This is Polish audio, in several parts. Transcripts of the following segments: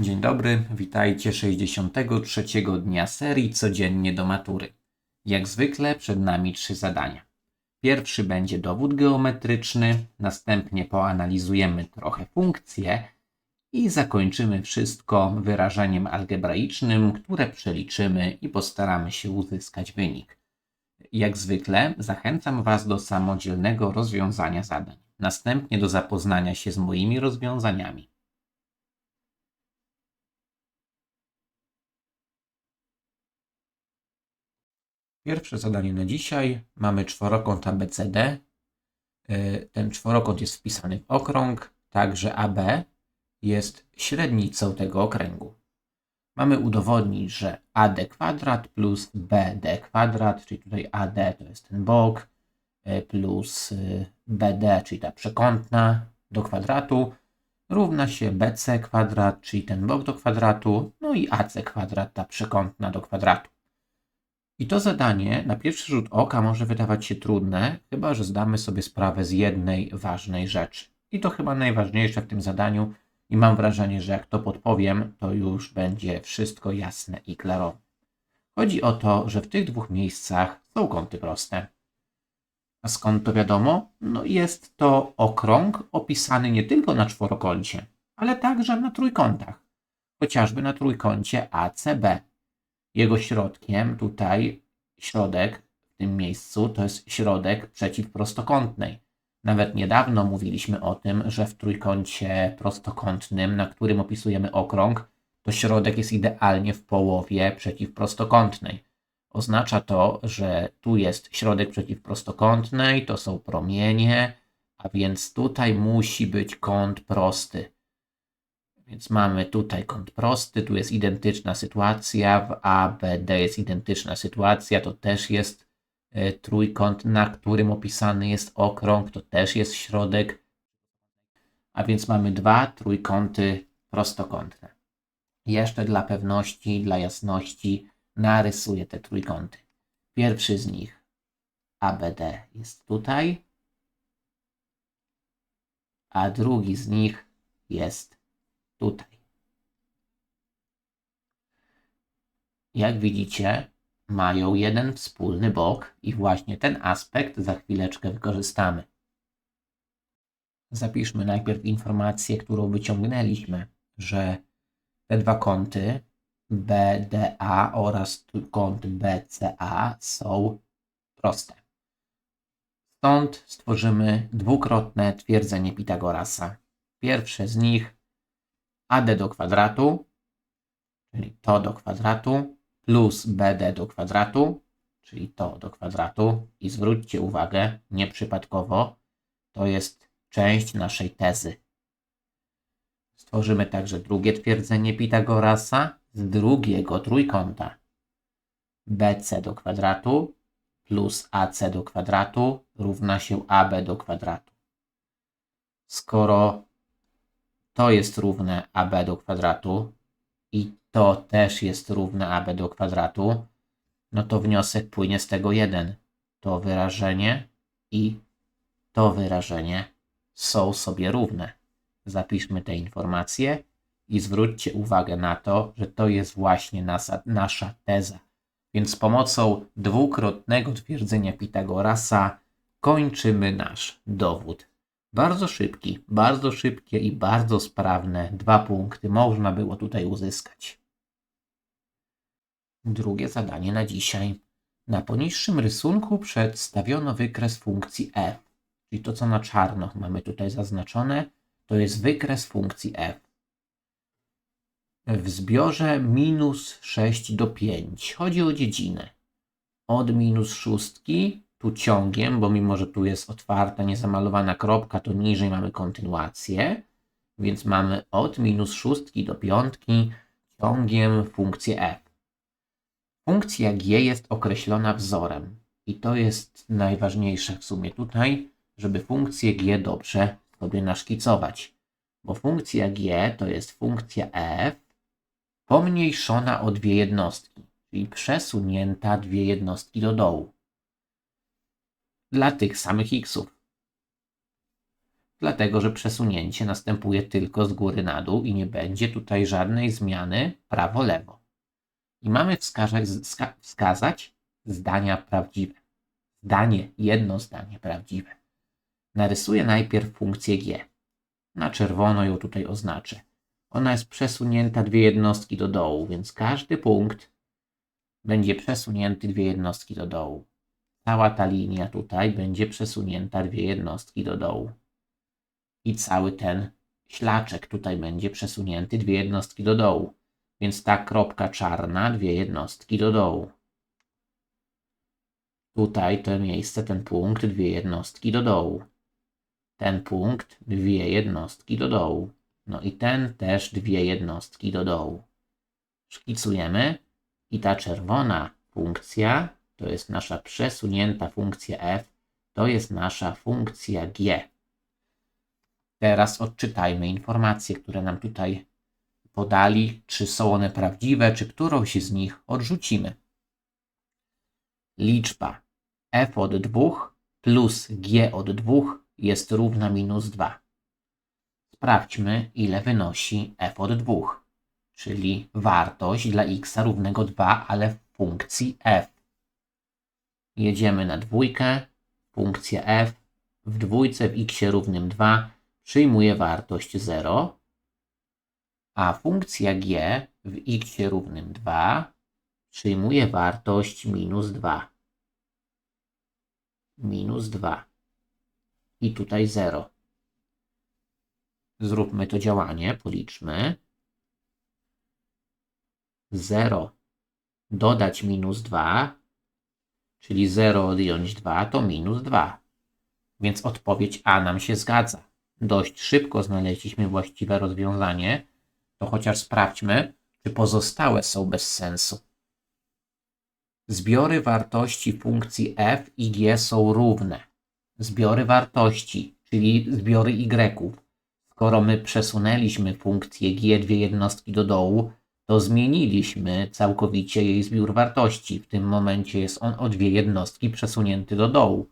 Dzień dobry, witajcie 63 dnia serii Codziennie do matury. Jak zwykle przed nami trzy zadania. Pierwszy będzie dowód geometryczny, następnie poanalizujemy trochę funkcje i zakończymy wszystko wyrażeniem algebraicznym, które przeliczymy i postaramy się uzyskać wynik. Jak zwykle zachęcam Was do samodzielnego rozwiązania zadań, następnie do zapoznania się z moimi rozwiązaniami. Pierwsze zadanie na dzisiaj. Mamy czworokąt ABCD. Y, Ten czworokąt jest wpisany w okrąg, także AB jest średnicą tego okręgu. Mamy udowodnić, że AD kwadrat plus BD kwadrat, czyli tutaj AD to jest ten bok, y, plus y, BD, czyli ta przekątna do kwadratu, równa się BC kwadrat, czyli ten bok do kwadratu, no i AC kwadrat, ta przekątna do kwadratu. I to zadanie na pierwszy rzut oka może wydawać się trudne, chyba że zdamy sobie sprawę z jednej ważnej rzeczy. I to chyba najważniejsze w tym zadaniu, i mam wrażenie, że jak to podpowiem, to już będzie wszystko jasne i klarowne. Chodzi o to, że w tych dwóch miejscach są kąty proste. A skąd to wiadomo? No jest to okrąg opisany nie tylko na czworokącie, ale także na trójkątach. Chociażby na trójkącie ACB. Jego środkiem tutaj, środek w tym miejscu, to jest środek przeciwprostokątnej. Nawet niedawno mówiliśmy o tym, że w trójkącie prostokątnym, na którym opisujemy okrąg, to środek jest idealnie w połowie przeciwprostokątnej. Oznacza to, że tu jest środek przeciwprostokątnej, to są promienie, a więc tutaj musi być kąt prosty. Więc mamy tutaj kąt prosty, tu jest identyczna sytuacja, w ABD jest identyczna sytuacja, to też jest e, trójkąt, na którym opisany jest okrąg, to też jest środek, a więc mamy dwa trójkąty prostokątne. Jeszcze dla pewności, dla jasności narysuję te trójkąty. Pierwszy z nich ABD jest tutaj, a drugi z nich jest tutaj. Jak widzicie, mają jeden wspólny bok i właśnie ten aspekt za chwileczkę wykorzystamy. Zapiszmy najpierw informację, którą wyciągnęliśmy, że te dwa kąty BDA oraz kąt BCA są proste. Stąd stworzymy dwukrotne twierdzenie Pitagorasa. Pierwsze z nich AD do kwadratu, czyli to do kwadratu, plus BD do kwadratu, czyli to do kwadratu. I zwróćcie uwagę, nieprzypadkowo, to jest część naszej tezy. Stworzymy także drugie twierdzenie Pitagorasa z drugiego trójkąta. BC do kwadratu plus AC do kwadratu równa się AB do kwadratu. Skoro to jest równe AB do kwadratu i to też jest równe AB do kwadratu, no to wniosek płynie z tego jeden. To wyrażenie i to wyrażenie są sobie równe. Zapiszmy te informacje i zwróćcie uwagę na to, że to jest właśnie nasza, teza. Więc z pomocą dwukrotnego twierdzenia Pitagorasa kończymy nasz dowód. Bardzo szybki, bardzo szybkie i bardzo sprawne dwa punkty można było tutaj uzyskać. Drugie zadanie na dzisiaj. Na poniższym rysunku przedstawiono wykres funkcji f, czyli to co na czarno mamy tutaj zaznaczone, to jest wykres funkcji f. W zbiorze minus 6 do 5 chodzi o dziedzinę. Od minus szóstki tu ciągiem, bo mimo, że tu jest otwarta, niezamalowana kropka, to niżej mamy kontynuację, więc mamy od minus szóstki do piątki ciągiem funkcję f. Funkcja g jest określona wzorem i to jest najważniejsze w sumie tutaj, żeby funkcję g dobrze sobie naszkicować, bo funkcja g to jest funkcja f pomniejszona o dwie jednostki, czyli przesunięta dwie jednostki do dołu dla tych samych xów. dlatego że przesunięcie następuje tylko z góry na dół i nie będzie tutaj żadnej zmiany prawo-lewo. I mamy wskazać, wska- wskazać zdania prawdziwe. Zdanie, jedno zdanie prawdziwe. Narysuję najpierw funkcję g. Na czerwono ją tutaj oznaczę. Ona jest przesunięta dwie jednostki do dołu, więc każdy punkt będzie przesunięty dwie jednostki do dołu. Cała ta linia tutaj będzie przesunięta dwie jednostki do dołu. I cały ten ślaczek tutaj będzie przesunięty dwie jednostki do dołu. Więc ta kropka czarna, dwie jednostki do dołu. Tutaj to miejsce, ten punkt, dwie jednostki do dołu. Ten punkt, dwie jednostki do dołu. No i ten też dwie jednostki do dołu. Szkicujemy i ta czerwona funkcja to jest nasza przesunięta funkcja f, to jest nasza funkcja g. Teraz odczytajmy informacje, które nam tutaj podali, czy są one prawdziwe, czy którąś z nich odrzucimy. Liczba f od 2 plus g od 2 jest równa minus 2. Sprawdźmy, ile wynosi f od 2, czyli wartość dla x równego 2, ale w funkcji f. Jedziemy na dwójkę, funkcja f w dwójce w x równym 2 przyjmuje wartość 0, a funkcja g w x równym 2 przyjmuje wartość minus 2. Minus 2. I tutaj 0. Zróbmy to działanie, policzmy. 0 dodać minus 2, czyli 0 odjąć 2 to minus 2. Więc odpowiedź A nam się zgadza. Dość szybko znaleźliśmy właściwe rozwiązanie, to chociaż sprawdźmy, czy pozostałe są bez sensu. Zbiory wartości funkcji f i g są równe. Zbiory wartości, czyli zbiory y. Skoro my przesunęliśmy funkcję g dwie jednostki do dołu, to zmieniliśmy całkowicie jej zbiór wartości. W tym momencie jest on o dwie jednostki przesunięty do dołu.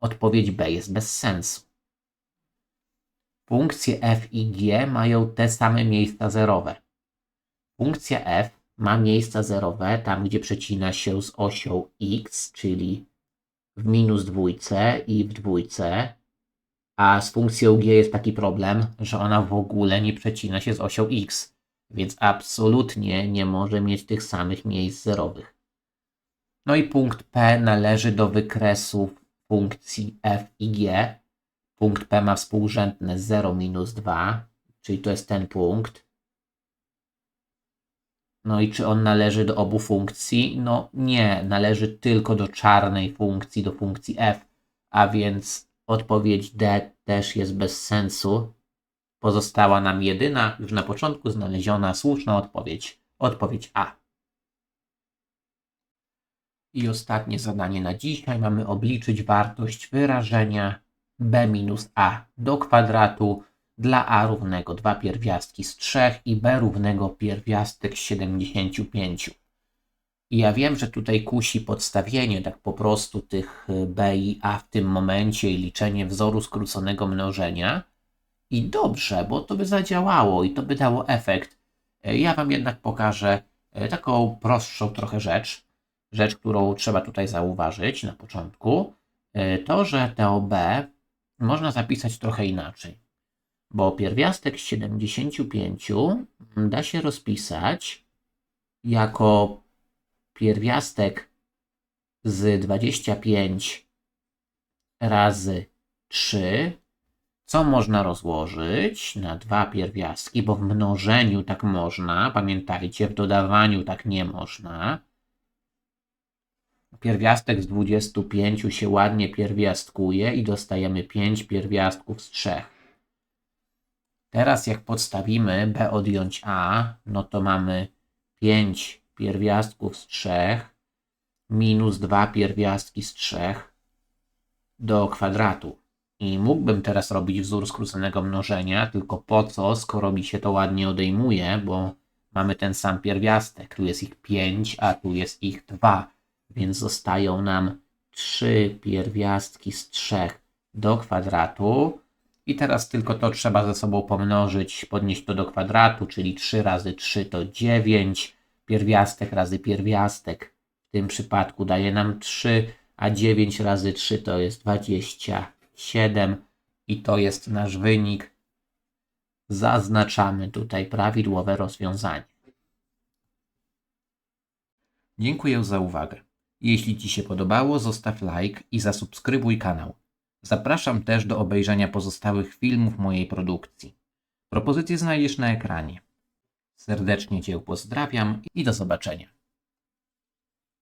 Odpowiedź B jest bez sensu. Funkcje f i g mają te same miejsca zerowe. Funkcja f ma miejsca zerowe tam, gdzie przecina się z osią x, czyli w minus dwójce i w dwójce, a z funkcją g jest taki problem, że ona w ogóle nie przecina się z osią x, więc absolutnie nie może mieć tych samych miejsc zerowych. No i punkt P należy do wykresów funkcji f i g, Punkt P ma współrzędne 0 minus 2, czyli to jest ten punkt. No i czy on należy do obu funkcji? No nie, należy tylko do czarnej funkcji, do funkcji f, a więc odpowiedź D też jest bez sensu. Pozostała nam jedyna, już na początku znaleziona słuszna odpowiedź, odpowiedź A. I ostatnie zadanie na dzisiaj. Mamy obliczyć wartość wyrażenia b minus a do kwadratu dla a równego 2 pierwiastki z 3 i b równego pierwiastek z 75. I ja wiem, że tutaj kusi podstawienie tak po prostu tych b i a w tym momencie i liczenie wzoru skróconego mnożenia. I dobrze, bo to by zadziałało i to by dało efekt. Ja Wam jednak pokażę e, taką prostszą trochę rzecz. Rzecz, którą trzeba tutaj zauważyć na początku. E, to, że TOB można zapisać trochę inaczej, bo pierwiastek z 75 da się rozpisać jako pierwiastek z 25 razy 3, co można rozłożyć na dwa pierwiastki, bo w mnożeniu tak można, pamiętajcie, w dodawaniu tak nie można pierwiastek z 25 się ładnie pierwiastkuje i dostajemy 5 pierwiastków z 3. Teraz jak podstawimy b odjąć a, no to mamy 5 pierwiastków z 3 minus 2 pierwiastki z 3 do kwadratu. I mógłbym teraz robić wzór skróconego mnożenia, tylko po co, skoro mi się to ładnie odejmuje, bo mamy ten sam pierwiastek. Tu jest ich 5, a tu jest ich 2 więc zostają nam trzy pierwiastki z trzech do kwadratu. I teraz tylko to trzeba ze sobą pomnożyć, podnieść to do kwadratu, czyli 3 razy 3 to 9, pierwiastek razy pierwiastek w tym przypadku daje nam 3, a 9 razy 3 to jest 27 i to jest nasz wynik. Zaznaczamy tutaj prawidłowe rozwiązanie. Dziękuję za uwagę. Jeśli Ci się podobało, zostaw like i zasubskrybuj kanał. Zapraszam też do obejrzenia pozostałych filmów mojej produkcji. Propozycje znajdziesz na ekranie. Serdecznie Cię pozdrawiam i do zobaczenia.